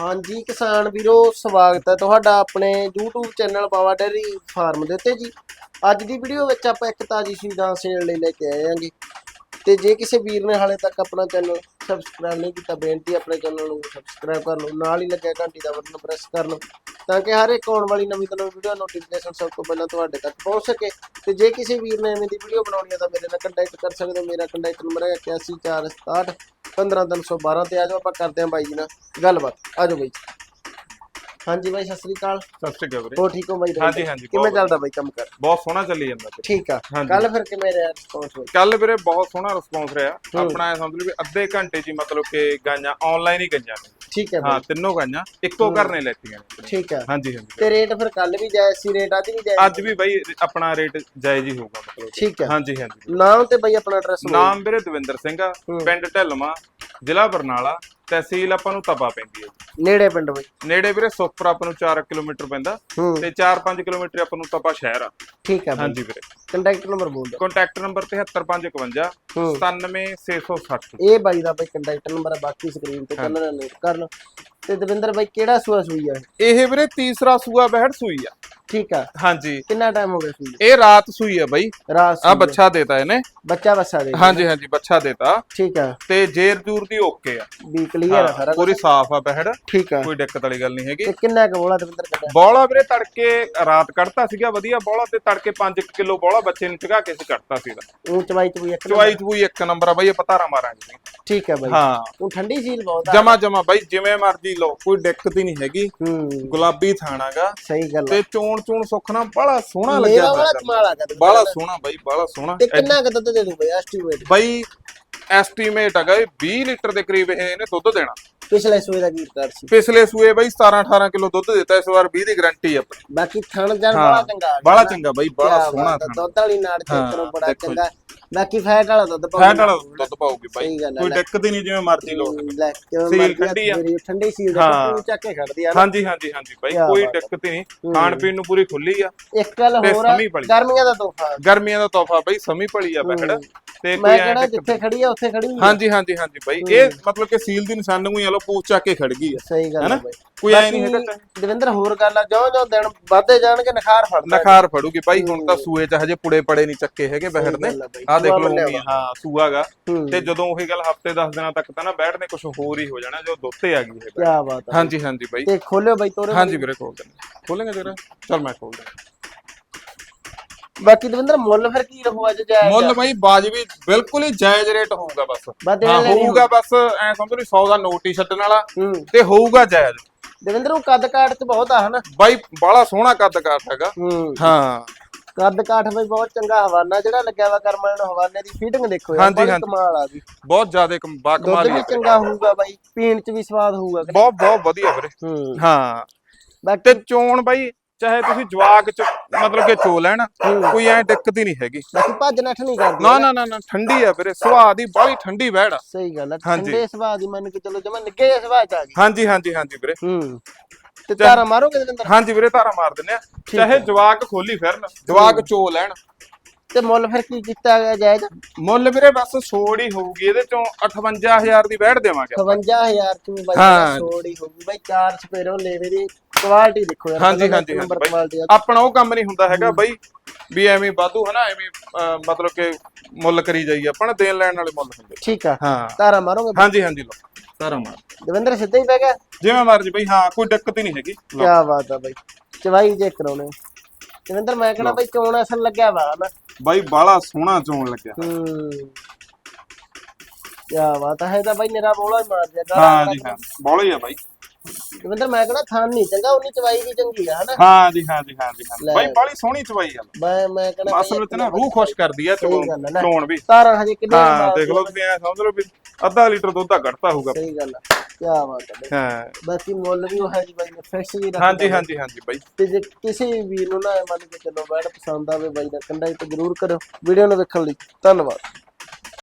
ਹਾਂਜੀ ਕਿਸਾਨ ਵੀਰੋ, ਸਵਾਗਤ ਹੈ ਤੁਹਾਡਾ ਆਪਣੇ YouTube ਚੈਨਲ ਪਾਵਾ ਡੇਰੀ ਫਾਰਮ ਦੇ ਉੱਤੇ ਜੀ। ਅੱਜ ਦੀ ਵੀਡੀਓ ਵਿੱਚ ਆਪਾਂ ਇੱਕ ਤਾਜੀ ਸ਼ੀਦਾਂ ਸੇਲ ਲਈ ਲੈ ਕੇ ਆਏ ਹਾਂ ਜੀ। ਤੇ ਜੇ ਕਿਸੇ ਵੀਰ ਨੇ ਹਾਲੇ ਤੱਕ ਆਪਣਾ ਚੈਨਲ ਸਬਸਕ੍ਰਾਈਬ ਨਹੀਂ ਕੀਤਾ, ਬੇਨਤੀ ਆਪਣੇ ਚੈਨਲ ਨੂੰ ਸਬਸਕ੍ਰਾਈਬ ਕਰ ਲਓ। ਨਾਲ ਹੀ ਲੱਗਿਆ ਘੰਟੀ ਦਾ ਬਟਨ ਪ੍ਰੈਸ ਕਰ ਲਓ। ਤਾਂ ਕਿ ਹਰ ਇੱਕ ਆਉਣ ਵਾਲੀ ਨਵੀਂ ਤੋਂ ਨਵੀਂ ਵੀਡੀਓ ਨੋਟੀਫਿਕੇਸ਼ਨ ਸਭ ਤੋਂ ਪਹਿਲਾਂ ਤੁਹਾਡੇ ਤੱਕ ਪਹੁੰਚ ਸਕੇ। ਤੇ ਜੇ ਕਿਸੇ ਵੀਰ ਨੇ ਐਵੇਂ ਦੀ ਵੀਡੀਓ ਬਣਾਉਣੀ ਹੈ ਤਾਂ ਮੇਰੇ ਨਾਲ ਕੰਟੈਕਟ ਕਰ ਸਕਦੇ ਹੋ। ਮੇਰਾ ਕੰਟੈਕਟ ਨੰਬਰ ਹੈ 8146 15312 ਤੇ ਆਜੋ ਆਪਾਂ ਕਰਦੇ ਹਾਂ ਬਾਈ ਜੀ ਨਾਲ ਗੱਲਬਾਤ। ਆਜੋ ਬਾਈ ਹਾਂਜੀ ਬਾਈ ਸਤਿ ਸ੍ਰੀ ਅਕਾਲ। ਸਤਿ ਸ਼੍ਰੀ ਅਕਾਲ ਹੋ ਠੀਕ ਹੋ ਬਾਈ? ਹਾਂਜੀ, ਹਾਂਜੀ, ਕਿਵੇਂ ਚੱਲਦਾ ਬਾਈ ਕੰਮ ਕਰ? ਬਹੁਤ ਸੋਹਣਾ ਚੱਲੀ ਜਾਂਦਾ ਠੀਕ ਆ। ਕੱਲ ਫਿਰ ਕਿਵੇਂ ਰਿਹਾ ਰਿਸਪੌਂਸ ਕੱਲ ਵੀਰੇ ਬਹੁਤ ਸੋਹਣਾ ਰਿਸਪੌਂਸ ਰਿਹਾ। ਆਪਣਾ ਸਮਝ ਲਓ ਵੀ ਅੱਧੇ ਘੰਟੇ ਹੀ ਮਤਲਬ ਕਿ ਗਾਈਆਂ ਆਨਲਾਈਨ ਹੀ ਗਈਆਂ ਨੇ। ਠੀਕ ਹੈ ਹਾਂ ਤਿੰਨੋਂ ਗਾਈਆਂ ਇੱਕੋ। ਘਰ ਨੇ ਲੈਤੀਆਂ ਠੀਕ ਹੈ। ਹਾਂਜੀ ਹਾਂਜੀ। ਤੇ ਰੇਟ ਫਿਰ ਕੱਲ ਵੀ ਜਾਇਜ਼ ਸੀ ਰੇਟ ਅੱਜ ਵੀ ਜਾਇਜ਼ ਅੱਜ ਵੀ ਬਾਈ ਆਪਣਾ ਰੇਟ ਜਾਇਜ਼ ਹੀ ਹੋਊਗਾ ਮਤਲਬ। ਠੀਕ ਹੈ। ਹਾਂਜੀ ਹਾਂਜੀ। ਨਾਮ ਤੇ ਬਾਈ ਆਪਣਾ ਐਡਰੈਸ ਨਾਮ ਵੀਰੇ ਦਵਿੰਦਰ ਸਿੰਘ ਆ। ਪਿੰਡ ਢਿਲਮਾ ਜ਼ਿਲ੍ਹਾ ਬਰਨਾਲਾ ਤਹਿਸੀਲ ਆਪਾਂ ਨੂੰ ਤਪਾ ਪੈਂਦੀ ਹੈ। ਨੇੜੇ ਪਿੰਡ ਬਾਈ। ਨੇੜੇ ਵੀਰੇ ਸੁਖਪੁਰ ਆਪਾਂ ਨੂੰ 4 ਕਿਲੋਮੀਟਰ ਪੈਂਦਾ ਤੇ 4-5 ਕਿਲੋਮੀਟਰ ਆਪਾਂ ਨੂੰ ਤਪਾ ਸ਼ਹਿਰ ਆ। ਠੀਕ ਬਾਈ। ਹਾਂਜੀ ਵੀਰੇ। ਕੰਟੈਕਟ ਨੰਬਰ ਬੋਲ ਦਿਓ। ਕੰਟੈਕਟ ਨੰਬਰ 73551 ਹੂੰ। 97660 ਇਹ ਬਾਈ ਦਾ ਬਾਈ ਕੰਟੈਕਟ ਨੰਬਰ ਹੈ ਬਾਕੀ ਸਕਰੀਨ ਤੇ ਕੱਲ ਨਾਲ ਨੋਟ ਕਰ ਲਓ। ਤੇ ਦਵਿੰਦਰ ਬਾਈ ਕਿਹੜਾ ਸੂਆ ਸੂਈ ਆ ਇਹ ਵੀਰੇ ਤੀਸਰਾ ਸੂਆ ਬਹਿੜ ਸੂਈ ਆ। ਠੀਕ ਆ। ਹਾਂਜੀ। ਕਿੰਨਾ ਟਾਈਮ ਹੋ ਗਿਆ ਸੂਈ ਇਹ ਰਾਤ ਸੂਈ ਆ ਬਾਈ। ਰਾਤ ਆ। ਬੱਚਾ ਦੇਤਾ ਇਹਨੇ। ਬੱਚਾ ਬੱਸਾ ਦੇ ਹਾਂਜੀ ਹਾਂਜੀ ਬੱਚਾ ਦੇਤਾ। ਠੀਕ ਆ। ਤੇ ਜੇਰ ਜੂਰ ਦੀ ਓਕੇ ਆ। ਵੀ ਕਲੀਅਰ ਆ ਸਾਰਾ ਪੂਰੀ ਸਾਫ਼ ਆ ਬਹਿੜ। ਠੀਕ ਆ। ਕੋਈ ਦਿੱਕਤ ਵਾਲੀ ਗੱਲ ਨਹੀਂ ਹੈਗੀ। ਤੇ ਕਿੰਨਾ ਕੁ ਬੋਲਾ ਦਵਿੰਦਰ ਕੱਢਿਆ? ਬੌਲਾ ਵੀਰੇ ਤੜਕੇ ਰਾਤ ਕੱਢਤਾ ਸੀਗਾ ਵਧੀਆ ਬੌਲਾ ਤੇ ਤੜਕੇ 5 ਕਿਲੋ ਬੌਲਾ ਬੱਚੇ ਨੂੰ ਚਗਾ ਕੇ ਸੀ ਕੱਢਤਾ ਸੀਗਾ। ਉਹ ਚਵਾਈ ਚਵੀ ਇੱਕ ਚਵਾਈ ਚੂਈ ਇੱਕ ਨੰਬਰ ਆ ਬਾਈ ਆਪਾਂ ਧਾਰਾ ਮਾਰਾਂਗੇ ਠੀਕ ਆ ਬਾਈ। ਹਾਂ। ਉਹ ਠੰਡੀ ਸੀਲ ਬਹੁਤ ਆ। ਜਮਾ ਜਮਾ ਬਾਈ ਜਿਵੇਂ ਮਰਜ਼ੀ ਲਓ ਕੋਈ ਦਿੱਕਤ ਹੀ ਨਹੀਂ ਹੈਗੀ। ਹੂੰ। ਗੁਲਾਬੀ ਥਾਣਾਗਾ। ਸਹੀ ਗੱਲ ਤੇ ਚੋਣ ਚੂਣ ਸੁੱਖਣਾ ਬੜਾ ਸੋਹਣਾ ਮੇਵਾ ਲੱਗਿਆ ਵਾਲਾ ਬਾਈ। ਕਮਾਲ ਆ ਗਿਆ ਦਵਿੰਦਰ ਬਾਲਾ ਦਾ। ਸੋਹਣਾ ਬਾਈ ਬਾਲਾ ਸੋਹਣਾ ਤੇ ਕਿੰਨਾ ਕੁ ਦੁੱਧ ਦੇ ਦੂ ਬਾਈ ਐਸਟੀਮੇਟ ਬਾਈ ਐਸਟੀਮੇਟ ਹੈਗਾ ਇਹ 20 ਲੀਟਰ ਦੇ ਕਰੀਬ ਇਹ ਇਹਨੇ ਦੁੱਧ ਦੇਣਾ ਪਿਛਲੇ ਸੂਏ ਦਾ ਕੀ ਰਿਕਾਰਡ ਸੀ ਪਿਛਲੇ ਸੂਏ ਬਾਈ 17 18 ਕਿਲੋ ਦੁੱਧ ਦਿੱਤਾ ਇਸ ਵਾਰ 20 ਦੀ ਗਾਰੰਟੀ ਆਪਣੀ ਬਾਕੀ ਥਣ ਜਾਨ ਬੜਾ ਚੰਗਾ ਨਾ। ਚੰਗਾ ਬਾਈ ਬਾਲਾ ਕਿਆ ਸੋਹਣਾ ਦੁੱਧ ਵਾਲੀ ਨਾੜ ਚੇਤਰੋਂ ਬੜਾ। ਚੰਗਾ ਬਾਕੀ ਫੈਟ ਵਾਲਾ ਦੁੱਧ ਪਾਉਂਦਾ ਫੈਟ ਵਾਲਾ ਦੁੱਧ ਪਾਉਗੀ ਬਾਈ ਸਹੀ ਗੱਲ ਹੈ, ਕੋਈ ਲੈ। ਦਿੱਕਤ ਹੀ ਨਹੀਂ ਜਿਵੇਂ ਮਰਜ਼ੀ ਲੈ ਸੀਲ ਠੰਡੀ ਆ। ਮੇਰੀ ਠੰਡੀ ਸੀਲ ਦੇ ਹਾਂ। ਪੂਰੀ ਚੱਕ ਕੇ ਖੜਦੀ ਆ ਨਾ। ਹਾਂਜੀ ਹਾਂਜੀ ਹਾਂਜੀ ਬਾਈ ਕਿਆ ਕੋਈ ਬਾਤ ਆ। ਦਿੱਕਤ ਹੀ ਨਹੀਂ ਖਾਣ ਪੀਣ ਨੂੰ ਪੂਰੀ ਖੁੱਲੀ ਆ ਇੱਕ ਗੱਲ ਤੇ ਹੋਰ ਆ ਸਮੀ ਭਲੀ। ਗਰਮੀਆਂ ਦਾ ਤੋਹਫਾ ਗਰਮੀਆਂ ਦਾ ਤੋਹਫਾ ਬਾਈ ਸਮੀ ਭਲੀ ਆ ਬਹਿੜ। ਤੇ ਕੋਈ ਮੈਂ ਐਂ ਕਿਹੜਾ ਦਿੱਕਤ- ਜਿੱਥੇ ਖੜੀ ਆ ਉੱਥੇ ਖੜੀ ਆ। ਹਾਂਜੀ ਹਾਂਜੀ ਹਾਂਜੀ ਬਾਈ ਇਹ ਮਤਲਬ ਕਿ ਸੀਲ ਦੀ ਨਿਸ਼ਾਨੀ ਨੂੰ ਹੀ ਆ ਲੋ ਪੂਛ ਚੱਕ ਕੇ ਖੜ ਗਈ ਆ ਸਹੀ ਗੱਲ ਹੈਨਾ? ਹੈ ਬਾਈ ਕੋਈ ਐ ਨਹੀਂ ਹੈਗਾ ਬਾਕੀ ਦਵਿੰਦਰ ਹੋਰ ਗੱਲ ਆ ਜਿਉਂ ਜਿਉਂ ਦਿਨ ਵੱਧਦੇ ਜਾਣਗੇ ਨਖਾਰ ਫੜਦਾ ਨਖਾਰ ਫੜੂਗੀ ਭਾਈ ਹੁਣ ਤਾਂ ਸੂਏ ਚ ਹਜੇ ਪੁੜੇ ਪੜੇ ਨਹੀਂ ਚੱਕੇ ਹੈਗੇ ਬਹਿੜ ਨੇ ਗੱਲ ਆ ਬਾਈ। ਆ ਦੇਖ ਲਓ ਵੀ ਹਾਂ ਸੂਆਗਾ ਹੂੰ ਤੇ ਜਦੋਂ ਉਹੀ ਗੱਲ ਹਫ਼ਤੇ 10 ਦਿਨਾਂ ਤੱਕ ਤਾਂ ਨਾ ਬੈਠ ਨੇ ਕੁਝ ਹੋਰ ਹੀ ਹੋ ਜਾਣਾ ਜੋ ਦੁੱਤੇ ਆ ਗਈ ਇਹ। ਕੀ ਬਾਤ ਆ। ਹਾਂਜੀ ਹਾਂਜੀ ਬਾਈ। ਤੇ ਖੋਲਿਓ ਬਾਈ ਤੋਰੇ ਹਾਂਜੀ ਵੀਰੇ ਖੋਲ ਦਿੰਦੇ ਖੋਲੇਗਾ ਜਰਾ। ਚਲ ਮੈਂ ਖੋਲ ਦਿੰਦਾ ਬਾਕੀ ਦਵਿੰਦਰ ਮੁੱਲ ਫਿਰ ਕੀ ਰਹੂ ਅੱਜ ਜਾਇਜ਼ ਮੁੱਲ ਬਾਈ ਬਾਜਵੀ ਬਿਲਕੁਲ ਹੀ ਜਾਇਜ਼ ਰੇਟ ਹੋਊਗਾ ਬਸ। ਹਾਂ ਹੋਊਗਾ ਬਸ ਐ ਸਮਝੋ ਵੀ 100 ਦਾ ਨੋਟ ਹੀ ਛੱਡਣ ਵਾਲਾ ਹੂੰ। ਤੇ ਹੋਊਗਾ ਜਾਇਜ਼। ਦਵਿੰਦਰ ਉਹ ਕੱਦ ਕਾਠ ਚ ਬਹੁਤ ਆ ਹਨਾ? ਬਾਈ ਬਾਲਾ ਸੋਹਣਾ ਕੱਦ ਕਾਠ ਹੈਗਾ। ਹੂੰ। ਹਾਂ। ਕੱਦ ਕਾਠ ਬਈ ਬਹੁਤ ਚੰਗਾ ਹਵਾਨਾ ਜਿਹੜਾ ਲੱਗਿਆ ਵਾ ਕਰਮਾਂ ਨੂੰ ਹਵਾਨੇ ਦੀ ਫੀਟਿੰਗ ਦੇਖੋ ਯਾਰ ਹਾਂਜੀ, ਬੜੀ ਹਾਂਜੀ। ਕਮਾਲ ਆ ਗਈ ਬਹੁਤ ਜ਼ਿਆਦਾ ਦੁੱਧ ਬਾਕਮਾਲ ਵੀ ਚੰਗਾ ਹੋਊਗਾ ਬਾਈ ਪੀਣ ਚ ਵੀ ਸਵਾਦ ਹੋਊਗਾ। ਕਿ ਨਹੀਂ? ਬਹੁਤ ਬਹੁਤ ਵਧੀਆ ਵੀਰੇ। ਹੂੰ। ਹਾਂ। ਬਾਕੀ ਤੇ ਚੋਣ ਬਾਈ ਚਾਹੇ ਤੁਸੀਂ ਜਵਾਕ ਚ ਮਤਲਬ ਕਿ ਚੋ ਲੈਣ ਹੂੰ। ਕੋਈ ਐ ਦਿੱਕਤ ਹੀ ਨਹੀਂ ਹੈਗੀ। ਬਾਕੀ ਭੱਜ ਨੱਠ ਨਹੀਂ ਕਰਦੀ ਨਾ ਨਾ ਨਾ ਨਾ ਠੰਡੀ ਆ ਵੀਰੇ ਸੁਆਹ ਦੀ ਬਾਹਲੀ ਠੰਡੀ ਆ। ਸਹੀ ਗੱਲ ਹੈ ਹਾਂਜੀ। ਠੰਡੇ ਸੁਭਾਅ ਦੀ ਮੰਨ ਕੇ ਚਲੋ ਜਮਾ ਨਿੱਗੇ ਜਿਹੇ ਸੁਭਾਅ ਚ ਆ ਗਈ। ਹਾਂਜੀ ਹਾਂਜੀ ਹਾਂਜੀ ਵੀਰੇ। ਹੂੰ। ਤੇ ਤਾਰਾ ਮਾਰੋਗੇ ਦਵਿੰਦਰ? ਹਾਂਜੀ ਵੀਰੇ ਧਾਰਾ ਮਾਰ ਦਿੰਨੇ ਆ ਚਾਹੇ ਜਵਾਕ ਖੋਲੀ ਫਿਰਨ। ਜਵਾਕ ਚੋ ਲੈਣ। ਤੇ ਮੁੱਲ ਫਿਰ ਕੀ ਕੀਤਾ ਗਿਆ ਜਾਇਜ਼? ਮੁੱਲ ਵੀਰੇ ਬਸ ਛੋੜ ਹੀ ਹੋਊਗੀ। ਇਹਦੇ ਚੋਂ 58000 ਦੀ ਬੈੜ ਦੇਵਾਂਗੇ 55000 ਤੂੰ ਬਾਈ ਹਾਂ। ਸੋੜੀ ਹੋਊਗੀ। ਬਾਈ ਚਾਰ ਸਪੇਰੋ ਲੇਵੇ ਦੀ ਕੁਆਲਿਟੀ ਦੇਖੋ ਯਾਰ ਹਾਂਜੀ ਹਾਂਜੀ ਆਪਣਾ ਉਹ ਕੰਮ ਨਹੀਂ ਹੁੰਦਾ ਹੈਗਾ ਬਾਈ ਵੀ ਐਵੇਂ ਵਾਧੂ ਹਨਾ ਐਵੇਂ ਮਤਲਬ ਕਿ ਮੁੱਲ ਕਰੀ ਜਾਈਏ ਆਪਾਂ ਨਾ ਦੇਣ ਲੈਣ ਵਾਲੇ ਮੁੱਲ ਹੁੰਦੇ। ਠੀਕ ਆ। ਹਾਂ। ਤਾਰਾ ਮਾਰੋਗੇ ਹਾਂਜੀ ਹਾਂਜੀ ਲੋ ਧਾਰਾ ਮਾਰ। ਦਵਿੰਦਰ ਸਿੱਧਾ ਹੀ ਪੈ ਗਿਆ? ਜਿਵੇਂ ਮਰਜ਼ੀ ਬਈ ਹਾਂ ਕੋਈ ਦਿੱਕਤ ਹੀ ਨਹੀਂ ਹੈਗੀ। ਕੀ ਬਾਤ ਆ ਬਾਈ। ਚਵਾਈ ਜੇ ਕਰਾਉਣੇ। ਦਵਿੰਦਰ ਮੈਂ ਕਹਿੰਦਾ ਬਾਈ ਚੋਣ ਅਸਲ ਲੱਗਿਆ ਵਾ ਨਾ ਬਾਈ ਬਾਲਾ ਸੋਹਣਾ ਚੋਣ ਲੱਗਿਆ। ਹੂੰ। ਕੀ ਬਾਤ ਹੈ ਤਾਂ ਬਾਈ ਮੇਰਾ ਬੋਲਾ ਹੀ ਮਾਰ ਦਿਆ। ਹਾਂ ਜੀ ਹਾਂ। ਬੋਲਾ ਹੀ ਆ ਬਾਈ। ਦਵਿੰਦਰ ਮੈਂ ਕਹਿੰਦਾ ਥਾਨ ਨਹੀਂ ਚੰਗਾ ਉਨੀ ਚਵਾਈ ਵੀ ਚੰਗੀ ਆ ਹਨਾ? ਹਾਂ ਜੀ ਹਾਂ ਜੀ ਹਾਂ ਜੀ ਹਾਂ। ਬਾਈ ਬਾਲੀ ਸੋਹਣੀ ਚਵਾਈ ਆ। ਮੈਂ ਮੈਂ ਕਹਿੰਦਾ ਅਸਲ ਵਿੱਚ ਨਾ ਰੂਹ ਖੁਸ਼ ਕਰਦੀ ਆ। ਚੋਣ ਵੀ। ਤਾਰਾ ਹਜੇ ਕਿੰਨੇ ਹਾਂ ਦੇਖ ਲਓ ਤੁਸੀਂ ਐ ਸਮਝ ਲਓ ਵੀ ਅੱਧਾ ਲੀਟਰ ਦੁੱਧ ਦਾ ਘਟਤਾ ਹੋਊਗਾ। ਸਹੀ ਗੱਲ ਆ। ਕੀ ਬਾਤ ਹੈ। ਹਾਂ। ਬਾਕੀ ਮੁੱਲ ਵੀ ਉਹ ਹੈ ਜੀ ਬਾਈ ਨੇ ਫਿਕਸ ਵੀ ਰੱਖਦਾ ਹਾਂਜੀ ਹਾਂਜੀ ਹਾਂਜੀ ਬਾਈ। ਤੇ ਜੇ ਕਿਸੇ ਵੀ ਵੀਰ ਨੂੰ ਨਾ ਮੰਨ ਕੇ ਚੱਲੋ ਬੈਡ ਪਸੰਦ ਆਵੇ ਬਾਈ ਦਾ ਕੰਡਾ ਤੇ ਜ਼ਰੂਰ ਕਰੋ ਵੀਡੀਓ ਨੂੰ ਵੇਖਣ ਲਈ ਧੰਨਵਾਦ।